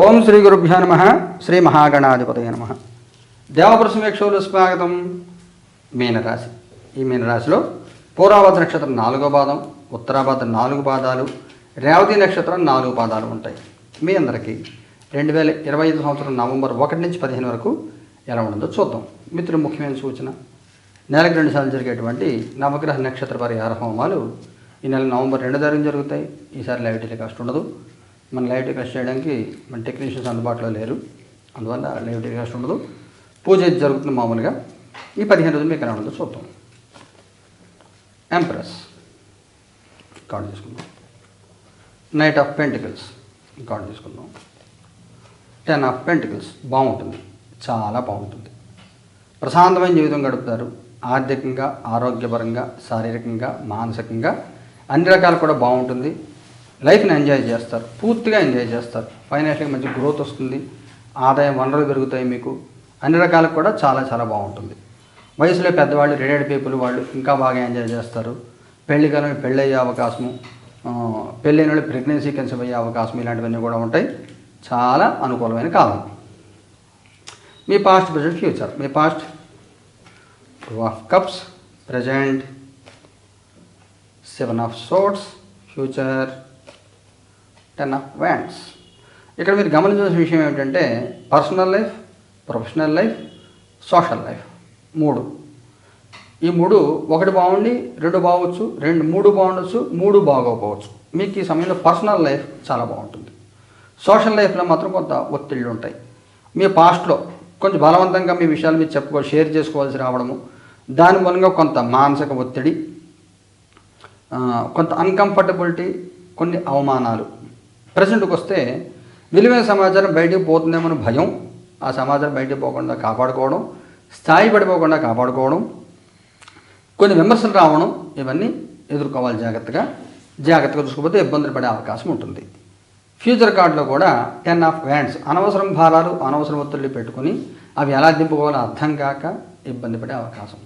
ఓం శ్రీ గురుభ్యో నమ శ్రీ మహాగణాధిపతయ నమ. దేవపురుష స్వాగతం మీనరాశి. ఈ మీనరాశిలో పూర్వాభద్ర నక్షత్రం నాలుగో పాదం ఉత్తరాభద్ర నాలుగు పాదాలు రేవతి నక్షత్రం నాలుగు పాదాలు ఉంటాయి. మీ అందరికీ రెండు వేల ఇరవై ఐదు సంవత్సరం నవంబర్ ఒకటి నుంచి పదిహేను వరకు ఎలా ఉండదో చూద్దాం. మిత్రులు ముఖ్యమైన సూచన. నెలకు రెండుసార్లు జరిగేటువంటి నవగ్రహ నక్షత్ర పరిహార హోమాలు ఈ నెల నవంబర్ రెండు తారీఖు జరుగుతాయి. ఈసారి లైవ్ టెలికాస్ట్ ఉండదు. మన లైవ్ టెలికాస్ట్ చేయడానికి మన టెక్నీషియన్స్ అందుబాటులో లేరు. అందువల్ల లైవ్ టెలికాస్ట్ ఉండదు. పూజ జరుగుతుంది మామూలుగా. ఈ పదిహేను రోజులు మీకు ఎలా ఉండదు చూద్దాం. ఎంప్రెస్ కార్డు తీసుకుందాం. నైట్ ఆఫ్ పెంటికల్స్ కార్డు తీసుకుందాం. టెన్ ఆఫ్ పెంటికల్స్ బాగుంటుంది. చాలా బాగుంటుంది. ప్రశాంతమైన జీవితం గడుపుతారు. ఆర్థికంగా ఆరోగ్యపరంగా శారీరకంగా మానసికంగా అన్ని రకాలు కూడా బాగుంటుంది. లైఫ్ని ఎంజాయ్ చేస్తారు. పూర్తిగా ఎంజాయ్ చేస్తారు. ఫైనాన్షియల్గా మంచి గ్రోత్ వస్తుంది. ఆదాయం వనరులు పెరుగుతాయి మీకు. అన్ని రకాలకు కూడా చాలా చాలా బాగుంటుంది. వయసులో పెద్దవాళ్ళు రిటైర్డ్ పీపుల్ వాళ్ళు ఇంకా బాగా ఎంజాయ్ చేస్తారు. పెళ్ళి కాలం పెళ్ళి అయ్యే అవకాశము పెళ్ళైన వాళ్ళు ప్రెగ్నెన్సీ కన్సీవ్ అయ్యే అవకాశం ఇలాంటివన్నీ కూడా ఉంటాయి. చాలా అనుకూలమైన కాలం. మీ past present future me past two of cups present seven of swords future ten of wands. ఇక్కడ మీరు గమనించాల్సిన విషయం ఏమిటంటే personal life professional life social life మూడు. ఈ మూడు ఒకటి బాగుండి రెండు బాగొచ్చు రెండు మూడు బాగుండొచ్చు మూడు బాగోకపోవచ్చు. మీకు ఈ సమయంలో పర్సనల్ లైఫ్ చాలా బాగుంటుంది. సోషల్ లైఫ్లో మాత్రం కొంత ఒత్తిళ్ళు ఉంటాయి. మీ పాస్ట్లో కొంచెం బలవంతంగా మీ విషయాలు మీరు చెప్పుకో షేర్ చేసుకోవాల్సి రావడము దాని మూలంగా కొంత మానసిక ఒత్తిడి కొంత అన్కంఫర్టబిలిటీ కొన్ని అవమానాలు. ప్రజెంట్కి వస్తే విలువైన సమాచారం బయటికి పోతుందేమో భయం ఆ సమాచారం బయటికి పోకుండా కాపాడుకోవడం స్థాయి పడిపోకుండా కాపాడుకోవడం కొన్ని విమర్శలు రావడం ఇవన్నీ ఎదుర్కోవాలి జాగ్రత్తగా. జాగ్రత్తగా చూసుకోకపోతే ఇబ్బందులు పడే అవకాశం ఉంటుంది. ఫ్యూచర్ కార్డులో కూడా టెన్ ఆఫ్ వ్యాండ్స్ అనవసరం భారాలు అనవసరం ఒత్తిళ్ళు పెట్టుకొని అవి ఎలా దింపుకోవాలో అర్థం కాక ఇబ్బంది పడే అవకాశం.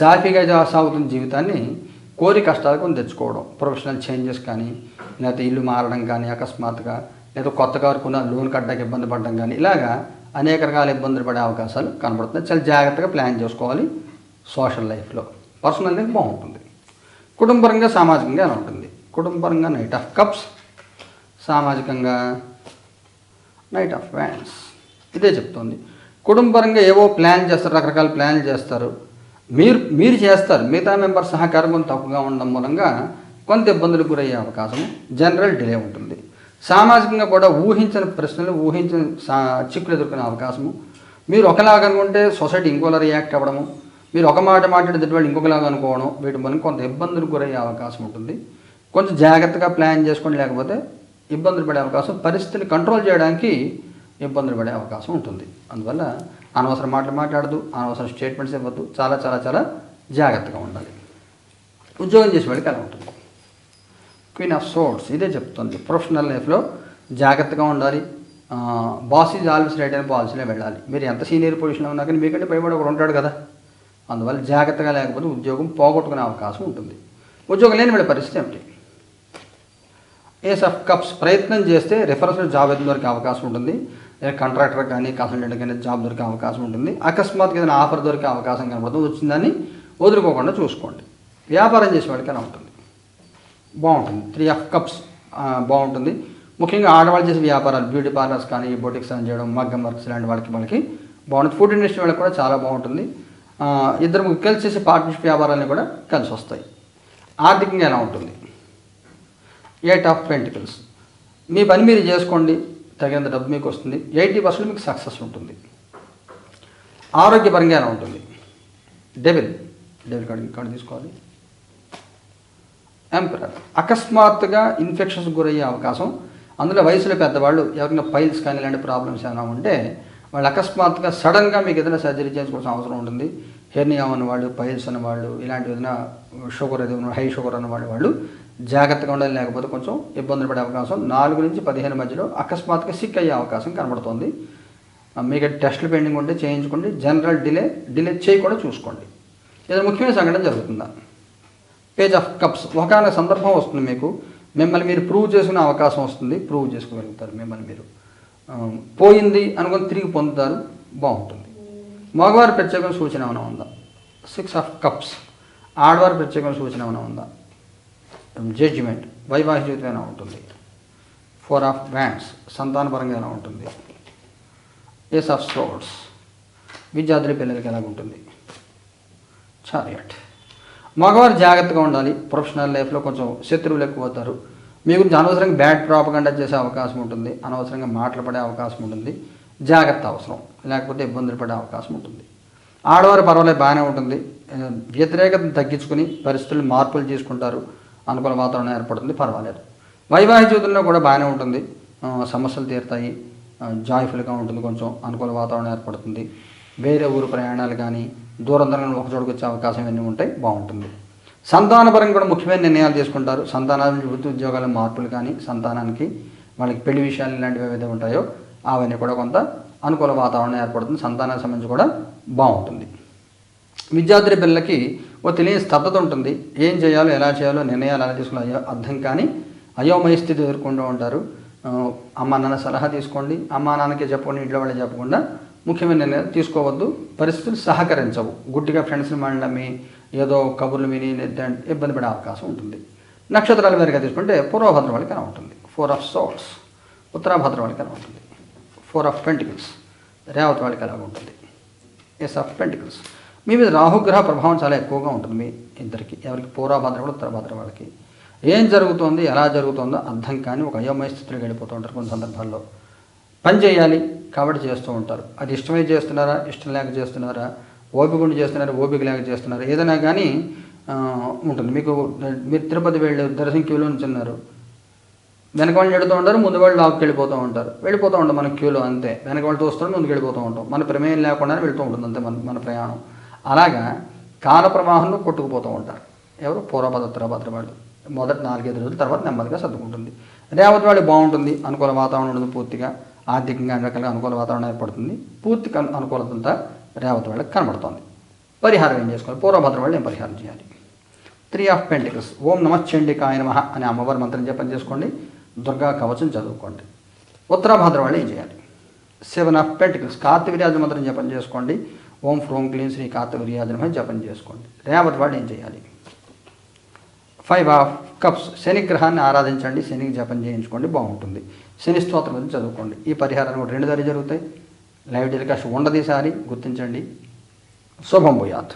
సాఫీగా జా- సాగుతున్న జీవితాన్ని కోరి కష్టాలు కొని తెచ్చుకోవడం. ప్రొఫెషనల్ చేంజెస్ కానీ లేకపోతే ఇల్లు మారడం కానీ అకస్మాత్తుగా లేదా కొత్త కారు కొన్న లోన్ కట్టడానికి ఇబ్బంది పడడం కానీ ఇలాగా అనేక రకాల ఇబ్బందులు పడే అవకాశాలు కనబడుతున్నాయి. చాలా జాగ్రత్తగా ప్లాన్ చేసుకోవాలి సోషల్ లైఫ్లో. పర్సనల్ లైఫ్ బాగుంటుంది. కుటుంబపరంగా సామాజికంగా ఎలా ఉంటుంది? కుటుంబపరంగా నైట్ ఆఫ్ కప్స్ సామాజికంగా నైట్ ఆఫ్ వ్యాన్స్. ఇదే చెప్తోంది. కుటుంబపరంగా ఏవో ప్లాన్ చేస్తారు రకరకాల ప్లాన్లు చేస్తారు. మీరు మీరు చేస్తారు. మిగతా మెంబర్ సహకారం తప్పుగా ఉండడం మూలంగా కొంత ఇబ్బందులకు గురయ్యే అవకాశం జనరల్ డిలే ఉంటుంది. సామాజికంగా కూడా ఊహించిన ప్రశ్నలు ఊహించని సా చిక్కులు ఎదుర్కొనే అవకాశము. మీరు ఒకలాగా అనుకుంటే సొసైటీ ఇంకోలా రియాక్ట్ అవ్వడము. మీరు ఒక మాట మాట్లాడితే వాళ్ళు ఇంకొకలాగా అనుకోవడం వీటి మనం కొంత ఇబ్బందులకు గురయ్యే అవకాశం ఉంటుంది. కొంచెం జాగ్రత్తగా ప్లాన్ చేసుకోండి. లేకపోతే ఇబ్బందులు పడే అవకాశం పరిస్థితిని కంట్రోల్ చేయడానికి ఇబ్బందులు పడే అవకాశం ఉంటుంది. అందువల్ల అనవసర మాటలు మాట్లాడదు అనవసర స్టేట్మెంట్స్ ఇవ్వద్దు. చాలా చాలా చాలా జాగ్రత్తగా ఉండాలి. ఉద్యోగం చేసే వాళ్ళకి అలా ఉంటుంది. క్వీన్ ఆఫ్ సోర్ట్స్ ఇదే చెప్తుంది. ప్రొఫెషనల్ లైఫ్లో జాగ్రత్తగా ఉండాలి. బాస్ ఈజ్ ఆల్వేస్ రైట్ అని పాలసీలో వెళ్ళాలి. మీరు ఎంత సీనియర్ పొజిషన్లో ఉన్నా కానీ మీకంటే పైబడి ఒకడు ఉంటాడు కదా. అందువల్ల జాగ్రత్తగా లేకపోతే ఉద్యోగం పోగొట్టుకునే అవకాశం ఉంటుంది. ఉద్యోగం లేని వాళ్ళ పరిస్థితి ఏమిటి? ఏస్ ఆఫ్ కప్స్ ప్రయత్నం చేస్తే రిఫరెన్స్ జాబ్ అయితే దొరికే అవకాశం ఉంటుంది. లేదా కాంట్రాక్టర్ కానీ కన్సల్టెంట్ కానీ జాబ్ దొరికే అవకాశం ఉంటుంది. అకస్మాత్తుగా ఏదైనా ఆఫర్ దొరికే అవకాశం కనబడుతుంది. వచ్చిందని వదులుకోకుండా చూసుకోండి. వ్యాపారం చేసే వాడికి ఉంటుంది. బాగుంటుంది. త్రీ ఆఫ్ కప్స్ బాగుంటుంది. ముఖ్యంగా ఆడవాళ్ళు చేసే వ్యాపారాలు బ్యూటీ పార్లర్స్ కానీ బొటిక్స్ అని చేయడం మగ్గం వర్క్స్ లాంటి వాళ్ళకి వాళ్ళకి బాగుంటుంది. ఫుడ్ ఇండస్ట్రీ వాళ్ళకి కూడా చాలా బాగుంటుంది. ఇద్దరు ముగ్గురు కలిసి చేసే పార్ట్నర్షిప్ వ్యాపారాలని కూడా కలిసి వస్తాయి. ఆర్థికంగా ఎలా ఉంటుంది? ఎయిట్ ఆఫ్ పెంటికల్స్ మీ పని మీరు చేసుకోండి. తగినంత డబ్బు మీకు వస్తుంది. ఎయిటీ పర్సెంట్ మీకు సక్సెస్ ఉంటుంది. ఆరోగ్యపరంగా ఎలా ఉంటుంది. డెబిల్. డెబిల్ కార్డు కార్డు తీసుకోవాలి. ఎంపరర్ అకస్మాత్తుగా ఇన్ఫెక్షన్స్ గురయ్యే అవకాశం. అందులో వయసులో పెద్దవాళ్ళు ఎవరైనా పైల్స్ కానీ ఇలాంటి ప్రాబ్లమ్స్ ఏమైనా ఉంటే వాళ్ళు అకస్మాత్తుగా సడన్గా మీకు ఏదైనా సర్జరీ చేసుకోవాల్సిన అవసరం ఉంటుంది. హెర్నియా ఉన్నవాళ్ళు పైల్స్ ఉన్నవాళ్ళు ఇలాంటి ఏదైనా షుగర్ ఏదైనా హై షుగర్ ఉన్నవాళ్ళు వాళ్ళు జాగ్రత్తగా ఉండాలి లేకపోతే కొంచెం ఇబ్బందులు పడే అవకాశం. నాలుగు నుంచి పదిహేను మధ్యలో అకస్మాత్తుగా సిక్ అయ్యే అవకాశం కనబడుతుంది. మీకు టెస్టులు పెండింగ్ ఉంటే చేయించుకోండి. జనరల్ డిలే డిలే చేయకుండా చూసుకోండి. ఏదైనా ముఖ్యమైన సంఘటన జరుగుతుందా? పేజ్ ఆఫ్ కప్స్ ఒకనొక సందర్భం వస్తుంది మీకు. మిమ్మల్ని మీరు ప్రూవ్ చేసుకునే అవకాశం వస్తుంది. ప్రూవ్ చేసుకోగలుగుతారు మిమ్మల్ని మీరు. పోయింది అనుకుని తిరిగి పొందుతారు. బాగుంటుంది. మగవారి ప్రత్యేకమైన సూచన ఏమైనా ఉందా? సిక్స్ ఆఫ్ కప్స్ ఆడవారి ప్రత్యేకమైన సూచన ఏమైనా ఉందా? జడ్జిమెంట్ వైవాహిక జీవితం ఎలా ఉంటుంది? ఫోర్ ఆఫ్ బ్యాండ్స్ సంతానపరంగా ఎలా ఉంటుంది? ఏస్ ఆఫ్ స్టోర్స్ విద్యార్థుల పిల్లలకి ఎలా ఉంటుంది? చారియట్ మగవారు జాగ్రత్తగా ఉండాలి. ప్రొఫెషనల్ లైఫ్లో కొంచెం శత్రువులు ఎక్కువ అవుతారు. మీ గురించి అనవసరంగా బ్యాడ్ ప్రాపగండా చేసే అవకాశం ఉంటుంది. అనవసరంగా మాట్లాడే అవకాశం ఉంటుంది. జాగ్రత్త అవసరం. లేకపోతే ఇబ్బందులు పడే అవకాశం ఉంటుంది. ఆడవారు పర్వాలేదు బాగానే ఉంటుంది. వ్యతిరేకతను తగ్గించుకుని పరిస్థితులు మార్పులు చేసుకుంటారు. అనుకూల వాతావరణం ఏర్పడుతుంది పర్వాలేదు. వైవాహిక జీవితంలో కూడా బాగానే ఉంటుంది. సమస్యలు తీరుతాయి. జాయ్ఫుల్గా ఉంటుంది కొంచెం అనుకూల వాతావరణం ఏర్పడుతుంది. వేరే ఊరు ప్రయాణాలు కానీ దూరం దూరం ఒక చోటుకు వచ్చే అవకాశం ఇవన్నీ ఉంటాయి బాగుంటుంది. సంతానపరంగా కూడా ముఖ్యమైన నిర్ణయాలు తీసుకుంటారు. సంతానానికి వృత్తి ఉద్యోగాల మార్పులు కానీ సంతానానికి వాళ్ళకి పెళ్ళి విషయాలు ఇలాంటివి ఏవైతే ఉంటాయో అవన్నీ కూడా కొంత అనుకూల వాతావరణం ఏర్పడుతుంది. సంతానానికి సంబంధించి కూడా బాగుంటుంది. విద్యార్థి పిల్లలకి ఓ తెలియని స్తబ్దత ఉంటుంది. ఏం చేయాలో ఎలా చేయాలో నిర్ణయాలు ఎలా తీసుకోవాలో అయ్యో అర్థం కానీ అయోమయ స్థితి ఎదుర్కొంటూ ఉంటారు. అమ్మ అమ్మా నాన్న సలహా తీసుకోండి. అమ్మా నాన్నకి చెప్పండి ఇంట్లో వాళ్ళు చెప్పకుండా ముఖ్యమైన నిర్ణయాలు తీసుకోవద్దు. పరిస్థితులు సహకరించవు. గుడ్డిగా ఫ్రెండ్స్ని మండమి ఏదో కబుర్లు విని ఇబ్బంది పడే అవకాశం ఉంటుంది. నక్షత్రాల మేరగా తీసుకుంటే పూర్వభద్ర వాళ్ళకి ఉంటుంది ఫోర్ ఆఫ్ సోల్స్ ఉత్తరాభద్ర వాళ్ళకి ఉంటుంది ఫోర్ ఆఫ్ పెంటికల్స్. రేవతి వాళ్ళకి ఎలా ఉంటుంది. Yes of pentacles. మీ మీద రాహుగ్రహ ప్రభావం చాలా ఎక్కువగా ఉంటుంది మీ ఇద్దరికి. ఎవరికి? పూర్వభద్ర కూడా ఉత్తరభద్ర వాళ్ళకి. ఏం జరుగుతోంది? ఎలా జరుగుతుందో అర్థం కానీ ఒక అయోమయ స్థితిలోకి వెళ్ళిపోతూ ఉంటారు కొన్ని సందర్భాల్లో. పని చేయాలి కాబట్టి చేస్తూ ఉంటారు. అది ఇష్టమై చేస్తున్నారా? ఇష్టం లేక చేస్తున్నారా? ఓపిక చేస్తున్నారా? ఓపిక లేక చేస్తున్నారా? ఏదైనా కానీ ఉంటుంది. మీకు మీరు తిరుపతి వెళ్ళి దర్శనం క్యూలో నుంచున్నారు వెనక వాళ్ళు ఎడుతూ ఉంటారు ముందు వాళ్ళు లాక్కి వెళ్ళిపోతూ ఉంటారు. వెళ్ళిపోతూ ఉంటాం మన క్యూలో అంతే. వెనక వాళ్ళు చూస్తారు ముందుకు వెళ్ళిపోతూ ఉంటాం. మన ప్రమేయం లేకుండానే వెళ్తూ ఉంటుంది అంతే మన మన ప్రయాణం. అలాగా కాల ప్రవాహంలో కొట్టుకుపోతూ ఉంటారు. ఎవరు? పూర్వభద్ర భద్ర వాళ్ళు. మొదటి నాలుగైదు రోజుల తర్వాత నెమ్మదిగా సర్దుకుంటుంది. రేవతి వాళ్ళు బాగుంటుంది అనుకూల వాతావరణం ఉంటుంది పూర్తిగా. ఆర్థికంగా అన్ని రకాలుగా అనుకూల వాతావరణం ఏర్పడుతుంది. పూర్తి అనుకూలత అంతా రేవతి వాళ్ళకి కనబడుతుంది. పరిహారం ఏం చేసుకోవాలి? పూర్వభద్ర వాళ్ళు ఏం పరిహారం చేయాలి? Three of pentacles. ఓం నమ చండికాయ నమ అనే అమ్మవారి మంత్రం జపం చేసుకోండి. దుర్గా కవచం చదువుకోండి. ఉత్తరాభద్ర వాళ్ళు ఏం చేయాలి. సెవెన్ ఆఫ్ పెంటికల్స్ కార్తవీర్యాజ మంత్రం జపం చేసుకోండి. ఓం ఫ్రోం క్లీన్ శ్రీ కార్తవీర్యాజ జపం చేసుకోండి. రేవతి వాళ్ళు ఏం చేయాలి? ఫైవ్ ఆఫ్ కప్స్ శని గ్రహాన్ని ఆరాధించండి. శనికి జపం చేయించుకోండి. బాగుంటుంది. శని స్తోత్రం గురించి చదువుకోండి. ఈ పరిహారం కూడా రెండు దారి జరుగుతాయి. లైవ్ టెలికాస్ట్ ఉండదు ఈసారి గుర్తించండి. శుభం భూయాత్.